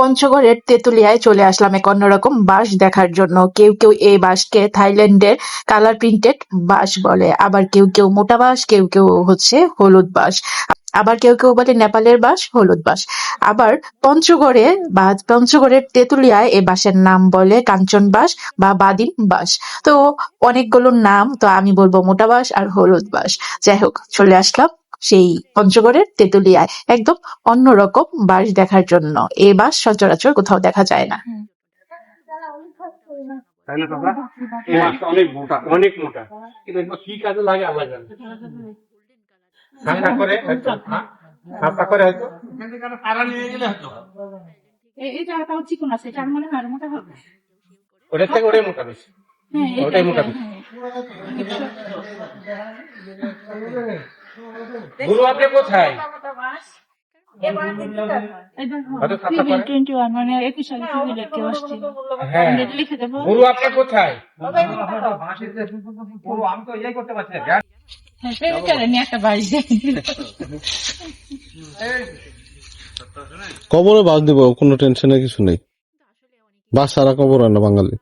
পঞ্চগড়ের তেঁতুলিয়ায় চলে আসলাম এক অন্যরকম বাঁশ দেখার জন্য। কেউ কেউ এই বাঁশকে থাইল্যান্ডের কালার প্রিন্টেড বাঁশ বলে, আবার কেউ কেউ মোটা বাঁশ কেউ কেউ হচ্ছে হলুদ বাঁশ আবার কেউ কেউ বলে নেপালের বাঁশ হলুদ বাঁশ আবার পঞ্চগড়ে বা পঞ্চগড়ের তেঁতুলিয়ায় এ বাঁশের নাম বলে কাঞ্চন বাঁশ বা বাদিম বাঁশ তো অনেকগুলো নাম, তো আমি বলব মোটা বাঁশ আর হলুদ বাঁশ যাই হোক, চলে আসলাম। সেই পঞ্চগড়ের তেঁতুলিয়ায় একদম অন্যরকম বাঁশ দেখার জন্য। এই বাঁশ সচরাচর কোথাও দেখা যায় না। তাই না বাবা এই মাছটা অনেক মোটা অনেক মোটা। কিন্তু এগুলো কি কাজে লাগে আল্লাহ জানে। ঠান্ডা করে হ্যাঁ? ঠান্ডা করে হয়তো। এখান থেকে একটা তারা নিয়ে গেলে হয়তো এটা তাও চিকন আছে এটার মনে হয় মোটা হবে। ওটার থেকে ওটাই মোটা বেশি। হ্যাঁ ওটাই মোটা বেশি। গুরু আপনি কোথায়? এই দেখো, হয়তো সাতটা পরে। 21 21 সালে সিভিলের কেউ আসছে। আমি এটা লিখে দেবো। গুরু আপনি কোথায়? প্রেমিকারে নিয়ে একটা বাড়ি দেয়। কবরে বাস দিব কোনো টেনশনের কিছু নেই। বাস ছাড়া কবর হয় না বাঙালি।